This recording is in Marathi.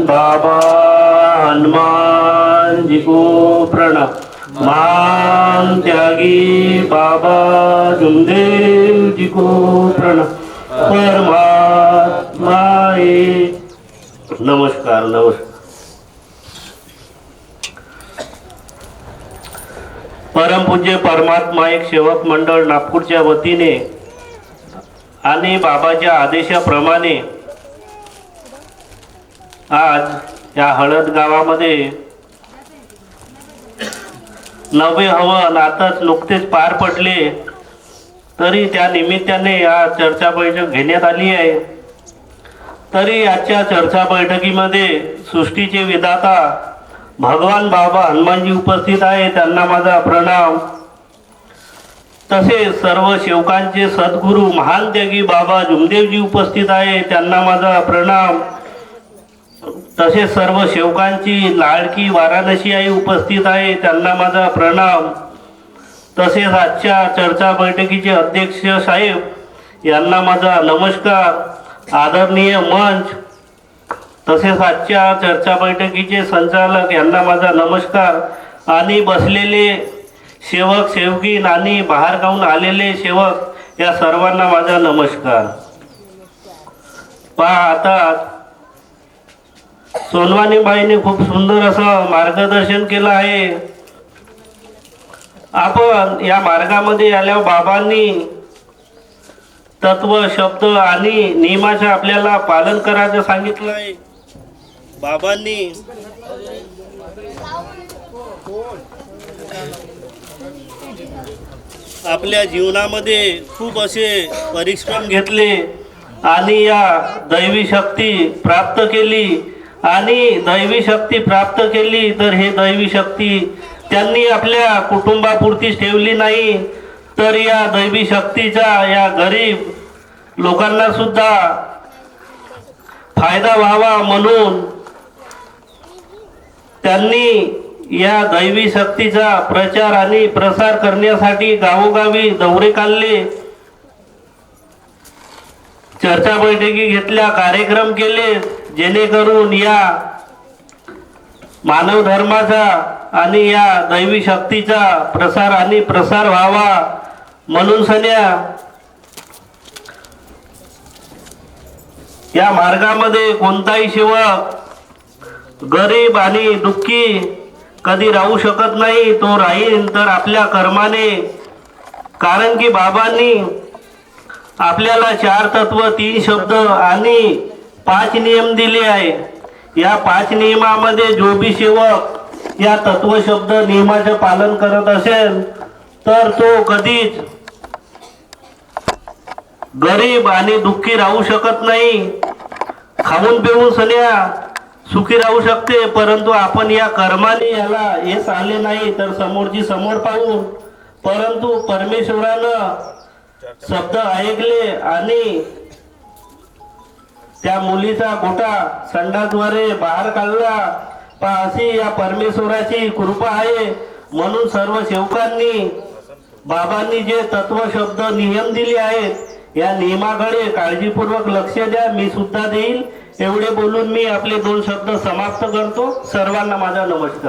बाबा हनुमान जी को प्रणाम मान त्यागी बाबा जुमदेव जी को प्रणाम परमात्मा नमस्कार नमस्कार। परमपूज्य परमात्मा एक सेवक मंडळ नागपूरच्या वतीने आणि बाबाच्या आदेशाप्रमाणे आज या हळद गावामध्ये नवे हवन आताच नुकतेच पार पडले. तरी त्या निमित्ताने या चर्चा बैठक घेण्यात आली आहे. तरी आजच्या चर्चा बैठकीमध्ये सृष्टीचे विधाता भगवान बाबा हनुमानजी उपस्थित आहे त्यांना माझा प्रणाम. तसेच सर्व शेवकांचे सद्गुरू महान त्यागी बाबा जुमदेवजी उपस्थित आहे त्यांना माझा प्रणाम. तसेच सर्व सेवकांची लाडकी वाराणसी आई उपस्थित आहे त्यांना माझा प्रणाम. तसेच आजच्या चर्चा बैठकीचे अध्यक्ष साहेब यांना माझा नमस्कार आदरणीय मंच. तसेच आजच्या चर्चा बैठकीचे संचालक यांना माझा नमस्कार. आणि बसलेले सेवक सेवकीन आणि बाहेरगावून आलेले सेवक या सर्वांना माझा नमस्कार. पहा आता सोनवानीबाईने खूप सुंदर असं मार्गदर्शन केलं आहे. आपण या मार्गामध्ये आल्यावर बाबांनी तत्व शब्द आणि नियमाचे आपल्याला पालन करायचं सांगितलं आहे. बाबांनी आपल्या जीवनामध्ये खूप असे परिश्रम घेतले आणि या दैवी शक्ती प्राप्त केली. आणि दैवी शक्ती प्राप्त केली तर हे दैवी शक्ती त्यांनी आपल्या कुटुंबापुरतीच ठेवली नाही तर या दैवी शक्तीचा या गरीब लोकांना सुद्धा फायदा व्हावा म्हणून त्यांनी या दैवी शक्तीचा प्रचार आणि प्रसार करण्यासाठी गावोगावी दौरे काढले. चर्चा बैठकी घेतल्या कार्यक्रम केले. जेणेकरून या मानव धर्माचा आणि या दैवी शक्तीचा प्रसार आणि प्रसार व्हावा म्हणून सन्या या मार्गामध्ये कोणताही सेवक गरीब आणि दुःखी कधी राहू शकत नाही तो राहील तर आपल्या कर्माने. कारण की बाबांनी आपल्याला चार तत्व तीन शब्द आणि पाच नियम दिले आहे. या पाच नियमामध्ये जो बी सेवक या तत्व शब्द नियमाचे पालन करत असेल तर तो कधीच गरीब आणि दुःखी राहू शकत नाही. खाऊन पिऊन सन्या सुखी राहू शकते परंतु आपण या कर्माने याला यश आले नाही तर समोरची समोर पाहून परंतु परमेश्वरानं शब्द ऐकले आणि त्या मुलीचा गोटा संडाद्वारे बाहेर काढला. पा अशी या परमेश्वराची कृपा आहे. म्हणून सर्व सेवकांनी बाबांनी जे तत्व शब्द नियम दिले आहेत या नियमाकडे काळजीपूर्वक लक्ष द्या. मी सुद्धा देईल. एवढे बोलून मी आपले दोन शब्द समाप्त करतो. सर्वांना माझा नमस्कार.